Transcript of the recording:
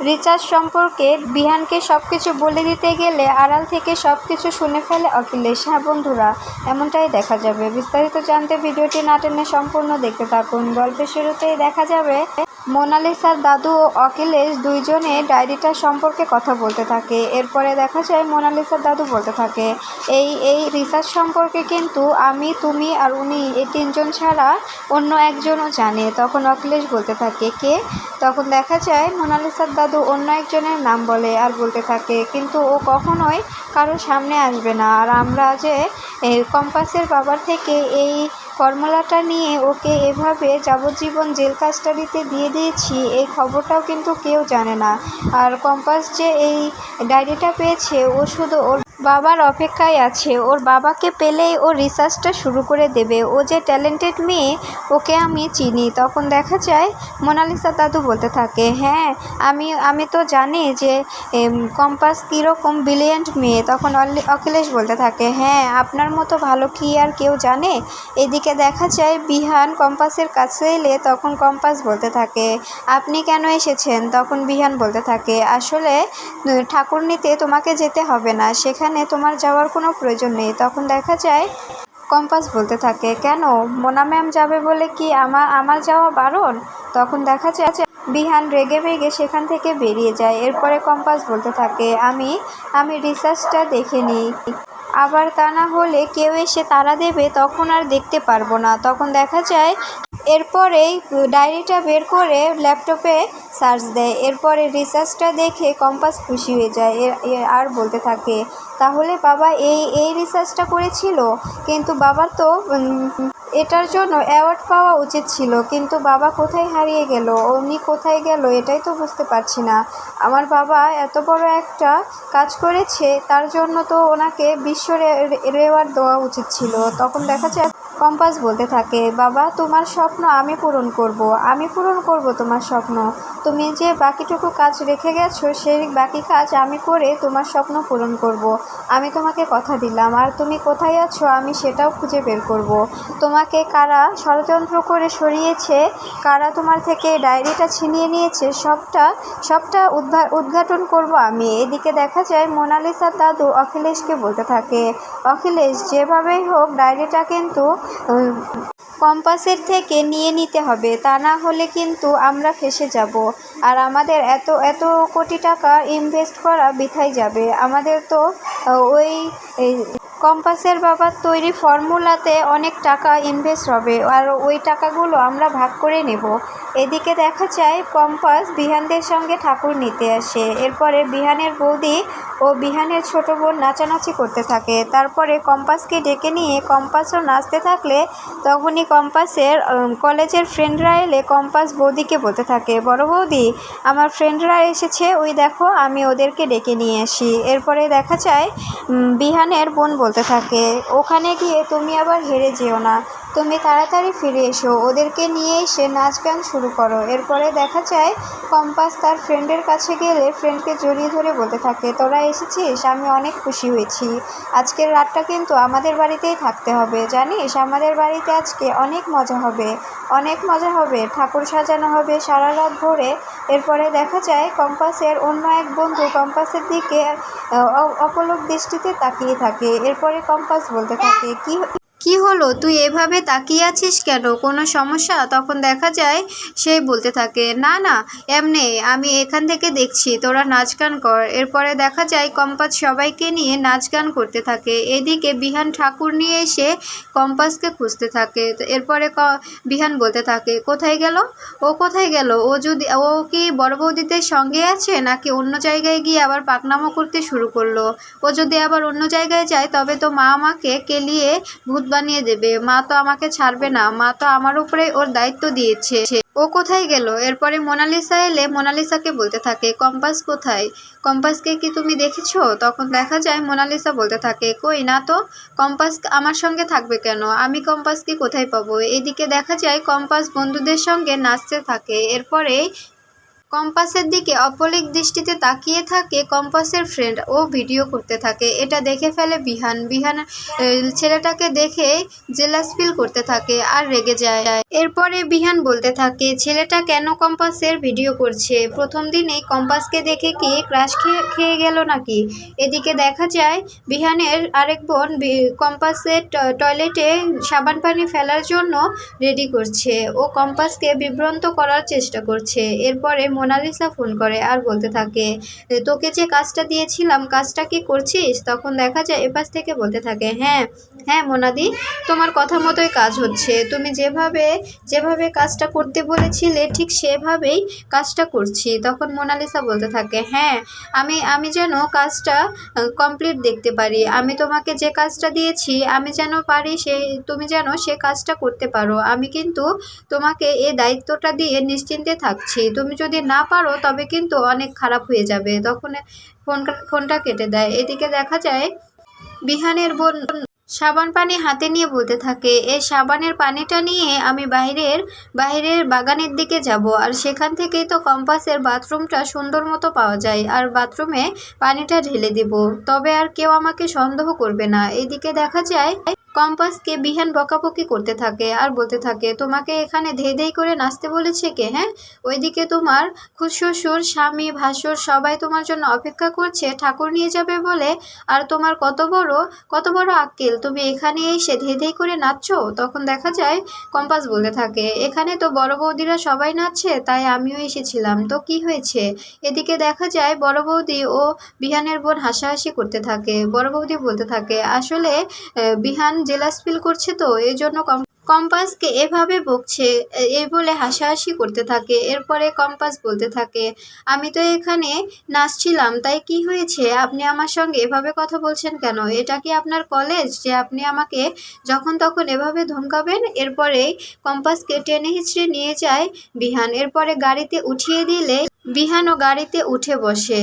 Recharge সম্পর্কে বিহানকে সব কিছু বলে দিতে গেলে আড়াল থেকে সব কিছু শুনে ফেলে অখিলেশ। হ্যাঁ বন্ধুরা, এমনটাই দেখা যাবে। বিস্তারিত জানতে ভিডিওটি না টেনে সম্পূর্ণ দেখতে থাকুন। গল্পের শুরুতেই দেখা যাবে মোনালিসার দাদু ও অখিলেশ দুইজনে ডায়েরিটা সম্পর্কে কথা বলতে থাকে। এরপরে দেখা যায় মোনালিসার দাদু বলতে থাকে, এই এই রিসার্চ সম্পর্কে কিন্তু আমি, তুমি আর উনি এই তিনজন ছাড়া অন্য একজনও জানে। তখন অখিলেশ বলতে থাকে, কে? তখন দেখা যায় মোনালিসার দাদু অন্য একজনের নাম বলে আর বলতে থাকে, কিন্তু ও কখনোই কারোর সামনে আসবে না। আর আমরা যে কম্পাসের বাবার থেকে এই ফর্মুলাটা নিয়ে ওকে এভাবে যাবজ্জীবন জেল কাস্টাডিতে দিয়ে দিয়েছি, এই খবরটাও কিন্তু কেউ জানে না। আর কম্পাস যে এই ডায়েরিটা পেয়েছে, ও শুধু ওর বাবার অপেক্ষায় আছে। ওর বাবাকে পেলেই ও রিসার্চটা শুরু করে দেবে। ও যে ট্যালেন্টেড মেয়ে ওকে আমি চিনি। তখন দেখা যায় মোনালিসা দাদু বলতে থাকে হ্যাঁ আমি আমি তো জানি যে কম্পাস কীরকম ব্রিলিয়েন্ট মেয়ে। তখন অখিলেশ বলতে থাকে হ্যাঁ আপনার মতো ভালো কি আর কেউ জানে? এদিকে দেখা যায় বিহান কম্পাসের কাছে এলে তখন কম্পাস বলতে থাকে আপনি কেন এসেছেন? তখন বিহান বলতে থাকে আসলে উম, ঠাকুর নিতে তোমাকে যেতে হবে না। সেখানে তোমার যাওয়ার কোনো প্রয়োজন নেই। তখন দেখা যায়, কম্পাস বলতে থাকে, কেন? মোনা ম্যাম যাবে বলে কি আমার আমার যাওয়া বারণ? তখন দেখা যায় বিহান রেগে বেগে সেখান থেকে বেরিয়ে যায়। এরপরে কম্পাস বলতে থাকে, আমি আমি রিসার্চটা দেখে নিই। আবার তা না হলে কেউ এসে তারা দেবে, তখন আর দেখতে পারব না। তখন দেখা যায় এরপরেই ডায়েরিটা বের করে ল্যাপটপে সার্চ দেয়। এরপরে রিসার্চটা দেখে কম্পাস খুশি হয়ে যায়। আর বলতে থাকে, তাহলে বাবা এই এই রিসার্চটা করেছিল? কিন্তু বাবার তো এটার জন্য অ্যাওয়ার্ড পাওয়া উচিত ছিল। কিন্তু বাবা কোথায় হারিয়ে গেল? উনি কোথায় গেল? এটাই তো বুঝতে পারছি না। আমার বাবা এত বড় একটা কাজ করেছে, তার জন্য তো ওনাকে বিশ্ব রেওয়ার্ড দেওয়া উচিত ছিল। তখন দেখা যায় কম্পাস বলতে থাকে, বাবা, তোমার স্বপ্ন আমি পূরণ করব, আমি পূরণ করব তোমার স্বপ্ন। তুমি যে বাকিটুকু কাজ রেখে গেছো, সেই বাকি কাজ আমি করে তোমার স্বপ্ন পূরণ করব। আমি তোমাকে কথা দিলাম, আর তুমি কোথায় আছো আমি সেটাও খুঁজে বের করব। তোমাকে কারা ষড়যন্ত্র করে সরিয়েছে, কারা তোমার থেকে ডায়েরিটা ছিনিয়ে নিয়েছে, সবটা সবটা উদ্ঘাটন করব আমি। এদিকে দেখা যায় মোনালিসার দাদু, অখিলেশকে বলতে থাকে, অখিলেশ, যেভাবেই হোক, ডায়েরিটা কিন্তু কম্পাসের থেকে নিয়ে নিতে হবে, তা না হলে কিন্তু আমরা ফেসে যাব। আর আমাদের এত এত কোটি টাকা ইনভেস্ট করা বৃথাই যাবে। আমাদের তো ওই কম্পাসের বাবার তৈরি ফর্মুলাতে অনেক টাকা ইনভেস্ট হবে আর ওই টাকাগুলো আমরা ভাগ করে নেব। এদিকে দেখা যায়, কম্পাস বিহানদের সঙ্গে ঠাকুর নিতে আসে। এরপরে বিহানের বৌদি ও বিহানের ছোট বোন নাচানাচি করতে থাকে। তারপরে কম্পাসকে ডেকে নিয়ে কম্পাসও নাচতে থাকলে তখনই কম্পাসের কলেজের ফ্রেন্ডরা এলে কম্পাস বৌদিকে বলতে থাকে, বড় বৌদি, আমার ফ্রেন্ডরা এসেছে, ওই দেখো, আমি ওদেরকে ডেকে নিয়ে আসি। এরপরে দেখা যায় বিহানের বোন বলতে থাকে। ওখানে গিয়ে তুমি আবার হেরে যেও না। তুমি তাড়াতাড়ি ফিরে এসো, ওদেরকে নিয়ে এসে নাচ গান শুরু করো। এরপরে দেখা যায়, কম্পাস তার ফ্রেন্ডের কাছে গেলে ফ্রেন্ডকে জড়িয়ে ধরে বলতে থাকে, তোরা এসেছিস? আমি অনেক খুশি হয়েছি। আজকের রাতটা কিন্তু আমাদের বাড়িতেই থাকতে হবে, জানিস? আমাদের বাড়িতে আজকে অনেক মজা হবে, অনেক মজা হবে। ঠাকুর সাজানো হবে সারা রাত ভরে। এরপরে দেখা যায়, কম্পাসের অন্য এক বন্ধু কম্পাসের দিকে অপলক দৃষ্টিতে তাকিয়ে থাকে। এরপরে কম্পাস বলতে থাকে, কি কি হলো? তুই এভাবে তাকিয়ে আছিস কেন? কোনো সমস্যা? তখন দেখা যায় সে বলতে থাকে, না না, এমনি, আমি এখান থেকে দেখছি, তোরা নাচ গান কর। এরপরে দেখা যায় কম্পাস সবাইকে নিয়ে নাচ গান করতে থাকে। এদিকে বিহান ঠাকুর নিয়ে এসে কম্পাসকে খুঁজতে থাকে। এরপরে বিহান বলতে থাকে, কোথায় গেল? ও কোথায় গেল? ও যদি, ও কি বড় বৌদিদের সঙ্গে আছে? নাকি অন্য জায়গায় গিয়ে আবার পাকনামো করতে শুরু করল? ও যদি আবার অন্য জায়গায় যায়, তবে তো মা আমাকে কেলিয়ে ভূত বানিয়ে দেবে। মা তো আমাকে ছাড়বে না। মা তো আমার উপরে ওর দায়িত্ব দিয়েছে। ও কোথায় গেল? এরপরে মোনালিসা এলে মোনালিসাকে বলতে থাকে, কম্পাস কোথায়? কম্পাসকে কি তুমি দেখেছ? তখন দেখা যায় মোনালিসা বলতে থাকে, কই না তো? কম্পাস আমার সঙ্গে থাকবে কেন? আমি কম্পাসকে কোথায় পাবো? এদিকে দেখা যায় কম্পাস বন্ধুদের সঙ্গে নাচতে থাকে। এরপরে কম্পাসের দিকে অপলিক দৃষ্টিতে তাকিয়ে থাকে কম্পাসের ফ্রেন্ড ও ভিডিও করতে থাকে। এটা দেখে ফেলে বিহান। বিহান ছেলেটাকে দেখে জেলাস ফিল করতে থাকে আর রেগে যায়। এরপরে বিহান বলতে থাকে, ছেলেটা কেন কম্পাসের ভিডিও করছে? প্রথম দিনেই কম্পাসকে দেখে কি ক্রাশ খেয়ে খেয়ে গেল নাকি? এদিকে দেখা যায়, বিহানের আরেক বোন কম্পাসের টয়লেটে সাবান পানি ফেলার জন্য রেডি করছে। ও কম্পাসকে বিভ্রান্ত করার চেষ্টা করছে। এরপরে মোনালিসা ফোন করে আর বলতে থাকে, তোকে যে কাজটা দিয়েছিলাম, কাজটা কি করছিস? তখন দেখা যায় এপাশ থেকে বলতে থাকে হ্যাঁ হ্যাঁ মোনাদি, তোমার কথা মতোই কাজ হচ্ছে। তুমি যেভাবে যেভাবে কাজটা করতে বলেছিলে, ঠিক সেভাবেই কাজটা করছি। তখন মোনালিসা বলতে থাকে হ্যাঁ আমি আমি যেন কাজটা কমপ্লিট দেখতে পারি। আমি তোমাকে যে কাজটা দিয়েছি, আমি যেন পারি সেই তুমি যেন সে কাজটা করতে পারো। আমি কিন্তু তোমাকে এই দায়িত্বটা দিয়ে নিশ্চিন্তে থাকছি। তুমি যদি না পারো, তবে কিন্তু অনেক খারাপ হয়ে যাবে। তখন ফোন ফোনটা কেটে দেয়। এদিকে দেখা যায়, বিহানের বোন সাবান পানি হাতে নিয়ে বলতে থাকে, এ সাবানের পানিটা নিয়ে আমি বাইরের বাইরের বাগানের দিকে যাব। আর সেখান থেকেই তো কম্পাসের বাথরুমটা সুন্দর মতো পাওয়া যায়। আর বাথরুমে পানিটা ঢেলে দেব। তবে আর কেউ আমাকে সন্দেহ করবে না। এদিকে দেখা যায় কম্পাসকে বিহান বকাবকি করতে থাকে আর বলতে থাকে, তোমাকে এখানে ধেই ধেই করে নাচতে বলেছে কে হ্যাঁ? ওইদিকে তোমার খুশ্বশুর স্বামী, ভাসুর সবাই তোমার জন্য অপেক্ষা করছে, ঠাকুর নিয়ে যাবে বলে। আর তোমার কত বড় কত বড় আক্কেল, তুমি এখানে এসে ধেই ধেই করে নাচছো? তখন দেখা যায়, কম্পাস বলতে থাকে, এখানে তো বড় বৌদিরা সবাই নাচছে, তাই আমিও এসেছিলাম। তো কি হয়েছে? এদিকে দেখা যায়, বড় বৌদি ও বিহানের বোন হাসাহাসি করতে থাকে। বড় বৌদি বলতে থাকে, আসলে বিহান জেলাস ফিল করছে তো, এই জন্য কম্পাসকে এভাবে বকছে এই বলে হাসাহাসি করতে থাকে, এরপরে কম্পাস বলতে থাকে, আমি তো এখানে নাচছিলাম, তাই কি হয়েছে? আপনি আমার সঙ্গে এভাবে কথা বলছেন কেন? এটা কি আপনার কলেজ যে আপনি আমাকে যখন তখন এভাবে ধমকাবেন? এরপরে কম্পাসকে টেনে হিচড়ে নিয়ে যায় বিহান, এরপরে গাড়িতে উঠিয়ে দিলে বিহানও গাড়িতে উঠে বসে।